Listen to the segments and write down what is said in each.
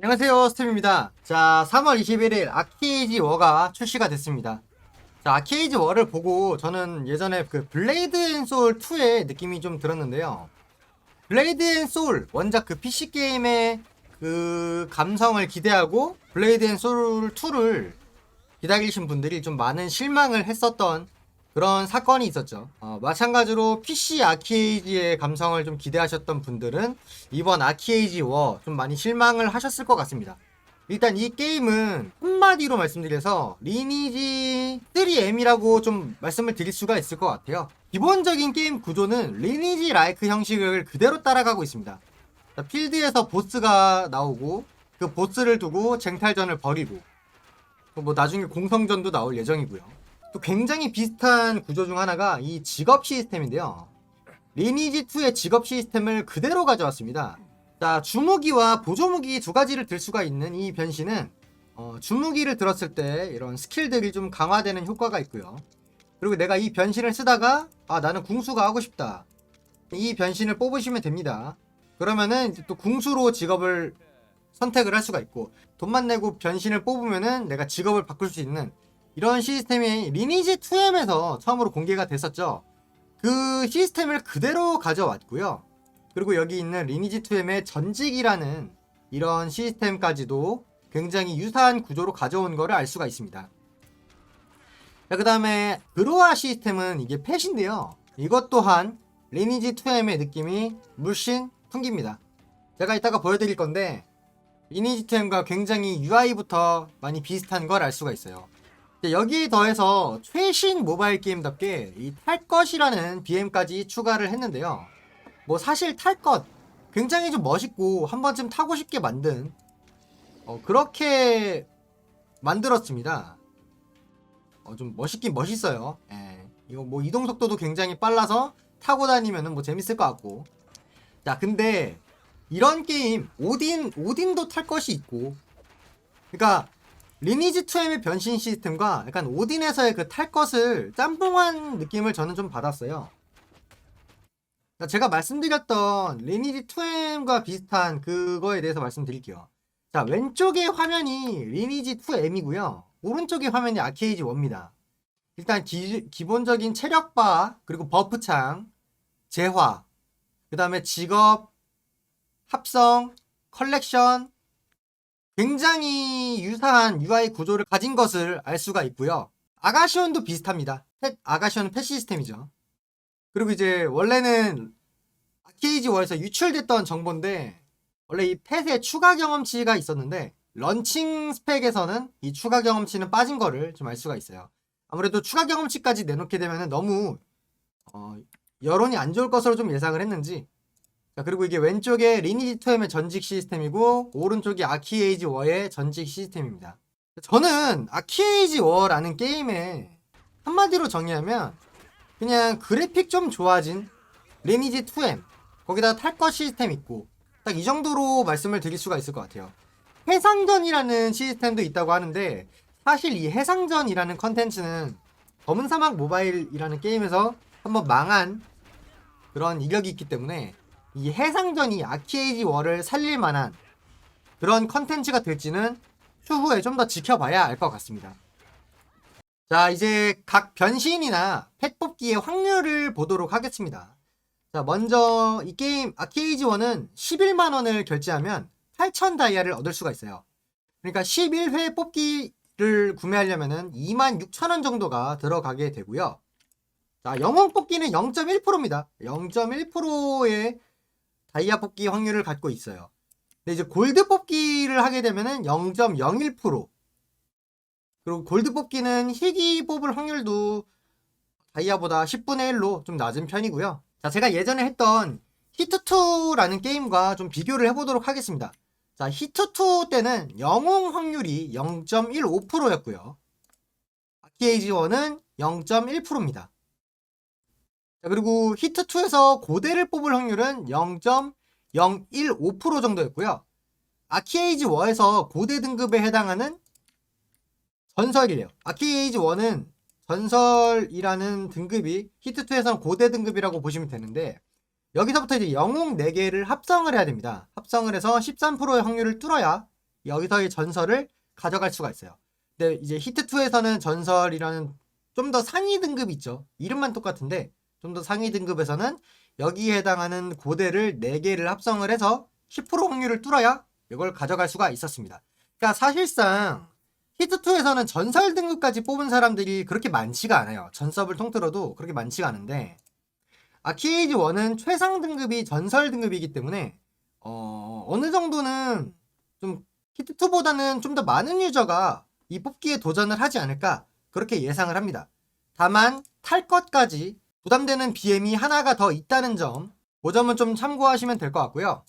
안녕하세요 스팀입니다. 자 3월 21일 아케이지 워가 출시가 됐습니다. 자 아케이지 워를 보고 저는 예전에 그 블레이드 앤 소울 2의 느낌이 좀 들었는데요. 블레이드 앤 소울 원작 그 PC게임의 그 감성을 기대하고 블레이드 앤 소울 2를 기다리신 분들이 좀 많은 실망을 했었던 그런 사건이 있었죠. 어, 마찬가지로 PC 아케이지의 감성을 좀 기대하셨던 분들은 이번 아케이지 워 좀 많이 실망을 하셨을 것 같습니다. 일단 이 게임은 한마디로 말씀드려서 리니지 3M이라고 좀 말씀을 드릴 수가 있을 것 같아요. 기본적인 게임 구조는 리니지 라이크 형식을 그대로 따라가고 있습니다. 자, 필드에서 보스가 나오고 그 보스를 두고 쟁탈전을 벌이고 뭐 나중에 공성전도 나올 예정이고요. 또 굉장히 비슷한 구조 중 하나가 이 직업 시스템인데요. 리니지 2의 직업 시스템을 그대로 가져왔습니다. 자, 주무기와 보조무기 두 가지를 들 수가 있는 이 변신은 어, 주무기를 들었을 때 이런 스킬들이 좀 강화되는 효과가 있고요. 그리고 내가 이 변신을 쓰다가 아 나는 궁수가 하고 싶다. 이 변신을 뽑으시면 됩니다. 그러면은 또 궁수로 직업을 선택을 할 수가 있고 돈만 내고 변신을 뽑으면은 내가 직업을 바꿀 수 있는 이런 시스템이 리니지 2M에서 처음으로 공개가 됐었죠. 그 시스템을 그대로 가져왔고요. 그리고 여기 있는 리니지 2M의 전직이라는 이런 시스템까지도 굉장히 유사한 구조로 가져온 거를 알 수가 있습니다. 자, 그 다음에 그로아 시스템은 이게 펫인데요. 이것 또한 리니지 2M의 느낌이 물씬 풍깁니다. 제가 이따가 보여드릴 건데 리니지 2M과 굉장히 UI부터 많이 비슷한 걸 알 수가 있어요. 자, 여기에 더해서 최신 모바일 게임답게 이 탈 것이라는 BM까지 추가를 했는데요. 뭐 사실 탈 것 굉장히 좀 멋있고 한 번쯤 타고 싶게 만든 어, 그렇게 만들었습니다. 어, 좀 멋있긴 멋있어요. 예. 이거 뭐 이동 속도도 굉장히 빨라서 타고 다니면은 뭐 재밌을 것 같고. 자, 근데 이런 게임 오딘 오딘도 탈 것이 있고. 그러니까 리니지 2M의 변신 시스템과 약간 오딘에서의 그 탈 것을 짬뽕한 느낌을 저는 좀 받았어요. 그러니까 제가 말씀드렸던 리니지 2M과 비슷한 그거에 대해서 말씀드릴게요. 자, 왼쪽의 화면이 리니지 2M이고요. 오른쪽의 화면이 아케이지 1입니다. 일단 기, 기본적인 체력바, 그리고 버프창, 재화, 그 다음에 직업, 합성, 컬렉션, 굉장히 유사한 UI 구조를 가진 것을 알 수가 있고요. 아가시온도 비슷합니다. 펫, 아가시온은 펫 시스템이죠. 그리고 이제 원래는 아케이지 월에서 유출됐던 정보인데 원래 이 펫에 추가 경험치가 있었는데 런칭 스펙에서는 이 추가 경험치는 빠진 거를 좀 알 수가 있어요. 아무래도 추가 경험치까지 내놓게 되면 너무 어, 여론이 안 좋을 것으로 좀 예상을 했는지 자, 그리고 이게 왼쪽에 리니지 2M의 전직 시스템이고 오른쪽이 아키에이지 워의 전직 시스템입니다. 저는 아키에이지 워라는 게임에 한마디로 정의하면 그냥 그래픽 좀 좋아진 리니지 2M 거기다 탈것 시스템 있고 딱 이 정도로 말씀을 드릴 수가 있을 것 같아요. 해상전이라는 시스템도 있다고 하는데 사실 이 해상전이라는 컨텐츠는 검은 사막 모바일이라는 게임에서 한번 망한 그런 이력이 있기 때문에 이 해상전이 아키에이지 월을 살릴 만한 그런 컨텐츠가 될지는 추후에 좀 더 지켜봐야 알 것 같습니다. 자, 이제 각 변신이나 펫 뽑기의 확률을 보도록 하겠습니다. 자, 먼저 이 게임 아케이지 원은 11만 원을 결제하면 8,000 다이아를 얻을 수가 있어요. 그러니까 11회 뽑기를 구매하려면은 26,000원 정도가 들어가게 되고요. 자, 영웅 뽑기는 0.1%입니다. 0.1%의 다이아 뽑기 확률을 갖고 있어요. 근데 이제 골드 뽑기를 하게 되면은 0.01% 그리고 골드 뽑기는 희귀 뽑을 확률도 다이아보다 10분의 1로 좀 낮은 편이고요. 자, 제가 예전에 했던 히트2라는 게임과 좀 비교를 해보도록 하겠습니다. 자, 히트2 때는 영웅 확률이 0.15%였고요. 아키에이지 1은 0.1%입니다. 자, 그리고 히트2에서 고대를 뽑을 확률은 0.015% 정도였고요. 아키에이지 1에서 고대 등급에 해당하는 전설이래요. 아키에이지 1은 전설이라는 등급이 히트2에서는 고대 등급이라고 보시면 되는데 여기서부터 이제 영웅 4개를 합성을 해야 됩니다. 합성을 해서 13%의 확률을 뚫어야 여기서의 전설을 가져갈 수가 있어요. 근데 이제 히트2에서는 전설이라는 좀 더 상위 등급 있죠. 이름만 똑같은데 좀 더 상위 등급에서는 여기에 해당하는 고대를 4개를 합성을 해서 10% 확률을 뚫어야 이걸 가져갈 수가 있었습니다. 그러니까 사실상 히트2에서는 전설 등급까지 뽑은 사람들이 그렇게 많지가 않아요. 전섭을 통틀어도 그렇게 많지가 않은데 아키에이지 1은 최상 등급이 전설 등급이기 때문에 어, 어느 정도는 좀 히트2보다는 좀 더 많은 유저가 이 뽑기에 도전을 하지 않을까 그렇게 예상을 합니다. 다만 탈 것까지 부담되는 BM이 하나가 더 있다는 점, 그 점은 좀 참고하시면 될 것 같고요.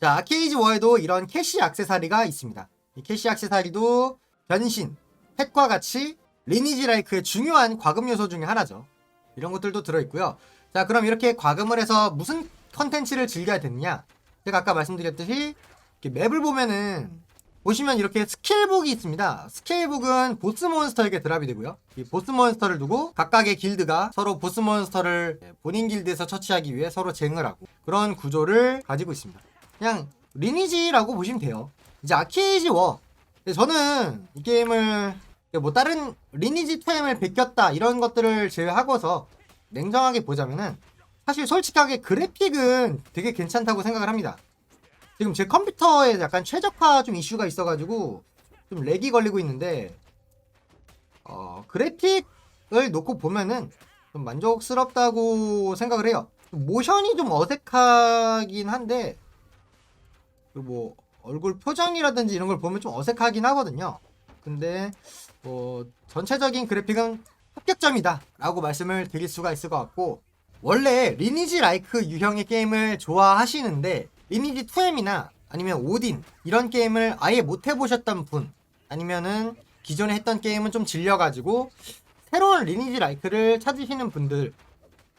자, 아케이지 워에도 이런 캐시 액세서리가 있습니다. 이 캐시 액세서리도 변신, 펫과 같이 리니지 라이크의 중요한 과금 요소 중에 하나죠. 이런 것들도 들어있고요. 자, 그럼 이렇게 과금을 해서 무슨 컨텐츠를 즐겨야 되느냐? 제가 아까 말씀드렸듯이 이렇게 맵을 보면은 보시면 이렇게 스킬북이 있습니다. 스킬북은 보스 몬스터에게 드랍이 되고요. 이 보스 몬스터를 두고 각각의 길드가 서로 보스 몬스터를 본인 길드에서 처치하기 위해 서로 쟁을 하고 그런 구조를 가지고 있습니다. 그냥 리니지라고 보시면 돼요. 이제 아케이지 워. 근데 저는 이 게임을 뭐 다른 리니지 템을 베꼈다 이런 것들을 제외하고서 냉정하게 보자면은 사실 솔직하게 그래픽은 되게 괜찮다고 생각을 합니다. 지금 제 컴퓨터에 약간 최적화 좀 이슈가 있어가지고 좀 렉이 걸리고 있는데 어, 그래픽을 놓고 보면은 좀 만족스럽다고 생각을 해요. 모션이 좀 어색하긴 한데 그리고 뭐 얼굴 표정이라든지 이런 걸 보면 좀 어색하긴 하거든요. 근데 뭐 전체적인 그래픽은 합격점이다 라고 말씀을 드릴 수가 있을 것 같고 원래 리니지 라이크 유형의 게임을 좋아하시는데 리니지 2M이나 아니면 오딘 이런 게임을 아예 못 해보셨던 분 아니면은 기존에 했던 게임은 좀 질려가지고 새로운 리니지 라이크를 찾으시는 분들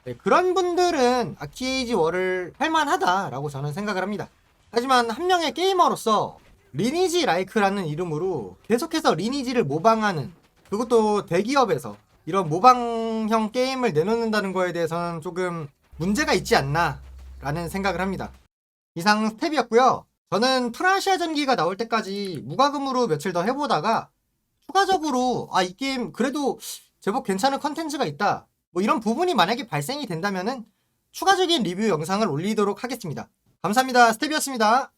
네, 그런 분들은 아키에이지 월을 할만하다라고 저는 생각을 합니다. 하지만 한 명의 게이머로서 리니지 라이크라는 이름으로 계속해서 리니지를 모방하는 그것도 대기업에서 이런 모방형 게임을 내놓는다는 거에 대해서는 조금 문제가 있지 않나 라는 생각을 합니다. 이상 스텝이었고요. 저는 프라시아 전기가 나올 때까지 무과금으로 며칠 더 해보다가 추가적으로 아 이 게임 그래도 제법 괜찮은 컨텐츠가 있다. 뭐 이런 부분이 만약에 발생이 된다면은 추가적인 리뷰 영상을 올리도록 하겠습니다. 감사합니다. 스텝이었습니다.